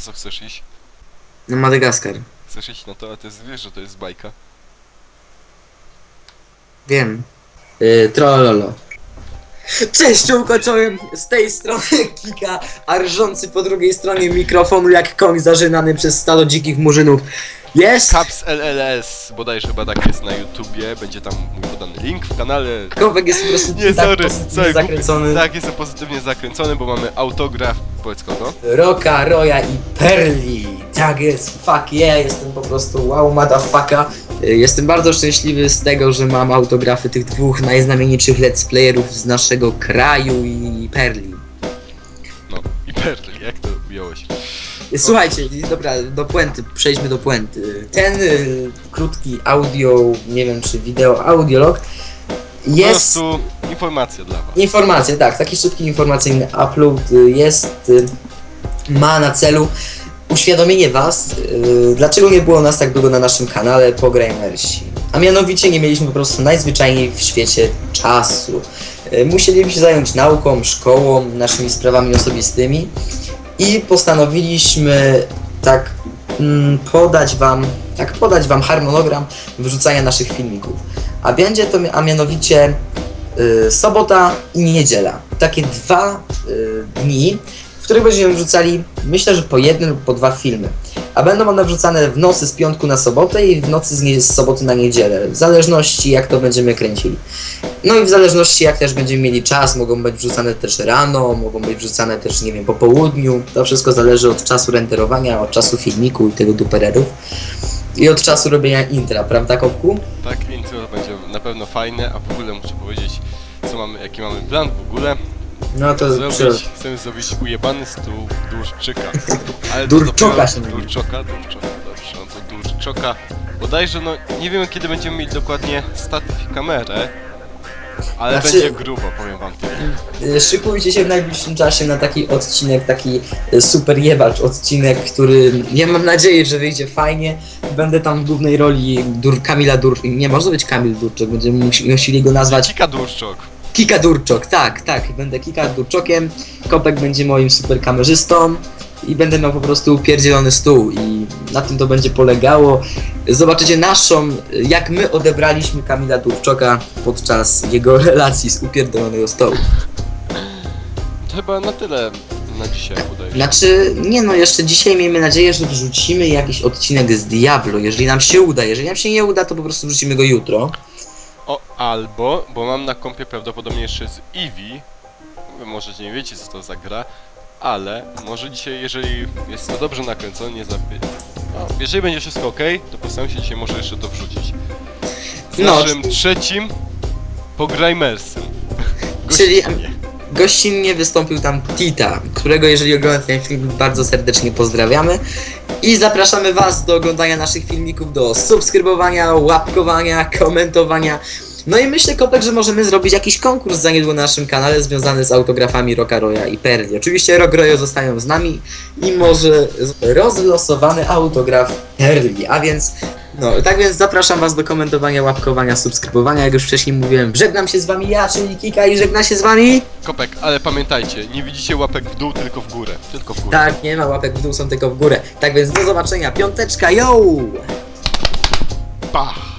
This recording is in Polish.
na co chcesz iść? Na Madagaskar. Chcesz iść na to, a ty wiesz, że to jest bajka. Wiem. Yy, trollolo. Cześć, ukończyłem z tej strony Kika, a rżący po drugiej stronie mikrofonu jak koń zażynany przez stado dzikich murzynów. Jest! Caps LLS, bodajże chyba tak jest na YouTubie, będzie tam mój podany link w kanale. Kowek jest po prostu Nie, tak sorry, pozytywnie sorry, zakręcony. Tak, jestem pozytywnie zakręcony, bo mamy autograf, powiedz kogo? Roka, Roya i Perli. Tak jest, fuck yeah, jestem po prostu wow, motherfucker. Y, Jestem bardzo szczęśliwy z tego, że mam autografy tych dwóch najznamienitszych let's playerów z naszego kraju i Perli. No, i Perli, jak to ująłeś? Słuchajcie, dobra, do puenty, przejdźmy do puenty. Ten y, krótki audio, nie wiem czy wideo, audiolog Po jest... prostu informacja dla was. Informacje, tak, taki szybki informacyjny upload y, jest, y, ma na celu uświadomienie Was, y, dlaczego nie było nas tak długo na naszym kanale Pogramersi. A mianowicie nie mieliśmy po prostu najzwyczajniej w świecie czasu. Y, Musieliśmy się zająć nauką, szkołą, naszymi sprawami osobistymi i postanowiliśmy tak mm, podać Wam, tak podać Wam harmonogram wrzucania naszych filmików. A będzie to, a mianowicie y, sobota i niedziela. Takie dwa y, dni, w których będziemy wrzucali, myślę, że po jednym lub po dwa filmy. A będą one wrzucane w nocy z piątku na sobotę i w nocy z, z soboty na niedzielę, w zależności jak to będziemy kręcili. No i w zależności jak też będziemy mieli czas, mogą być wrzucane też rano, mogą być wrzucane też, nie wiem, po południu. To wszystko zależy od czasu renderowania, od czasu filmiku i tego dupererów. I od czasu robienia intra, prawda Kopku? Tak, intro będzie na pewno fajne, a w ogóle muszę powiedzieć, co mamy, jaki mamy plan w ogóle. No to Zrobić, chcemy zrobić ujebany stół Durczyka. Ale Durczoka dopiero- się mówi. Durczoka, Durczoka, dobrze, no to Durczoka. Bodajże, no nie wiemy kiedy będziemy mieli dokładnie statyw i kamerę, ale Znaczy- będzie grubo, powiem wam tyle. Y, Szykujcie się w najbliższym czasie na taki odcinek, taki y, super jebacz odcinek, który ja mam nadzieję, że wyjdzie fajnie. Będę tam w głównej roli Dur Kamila Dur... Nie, może być Kamil Durczok, będziemy musi- musieli go nazwać Kika Durczok. Kika Durczok, tak, tak, będę Kika Durczokiem, Kopek będzie moim super kamerzystą i będę miał po prostu pierdzielony stół i na tym to będzie polegało. Zobaczycie naszą, jak my odebraliśmy Kamila Durczoka podczas jego relacji z upierdolonego stołu. To chyba na tyle na dzisiaj bodajże. Znaczy, nie no, jeszcze dzisiaj miejmy nadzieję, że wrzucimy jakiś odcinek z Diablo, jeżeli nam się uda. Jeżeli nam się nie uda, to po prostu wrzucimy go jutro. O, albo, bo mam na kompie prawdopodobnie jeszcze z Eevee. Wy może nie wiecie co to za gra, ale może dzisiaj, jeżeli jest to dobrze nakręcone, nie zapy... Jeżeli będzie wszystko ok, to postaram się dzisiaj może jeszcze to wrzucić. Z No. naszym trzecim pograjmersem. Czyli- Gościnnie. Wystąpił tam Tita, którego jeżeli ogląda ten film bardzo serdecznie pozdrawiamy. I zapraszamy Was do oglądania naszych filmików, do subskrybowania, łapkowania, komentowania. No i myślę, Kopek, że możemy zrobić jakiś konkurs za niedługo na naszym kanale związany z autografami Rocka Roya i Perli. Oczywiście Rock Royo zostają z nami i może rozlosowany autograf Perli. A więc, no, tak więc zapraszam Was do komentowania, łapkowania, subskrybowania. Jak już wcześniej mówiłem, żegnam się z Wami ja, czyli Kika i żegna się z Wami. Kopek, ale pamiętajcie, nie widzicie łapek w dół, tylko w górę. Tylko w górę. Tak, nie ma łapek w dół, są tylko w górę. Tak więc do zobaczenia, piąteczka, yo! Pach!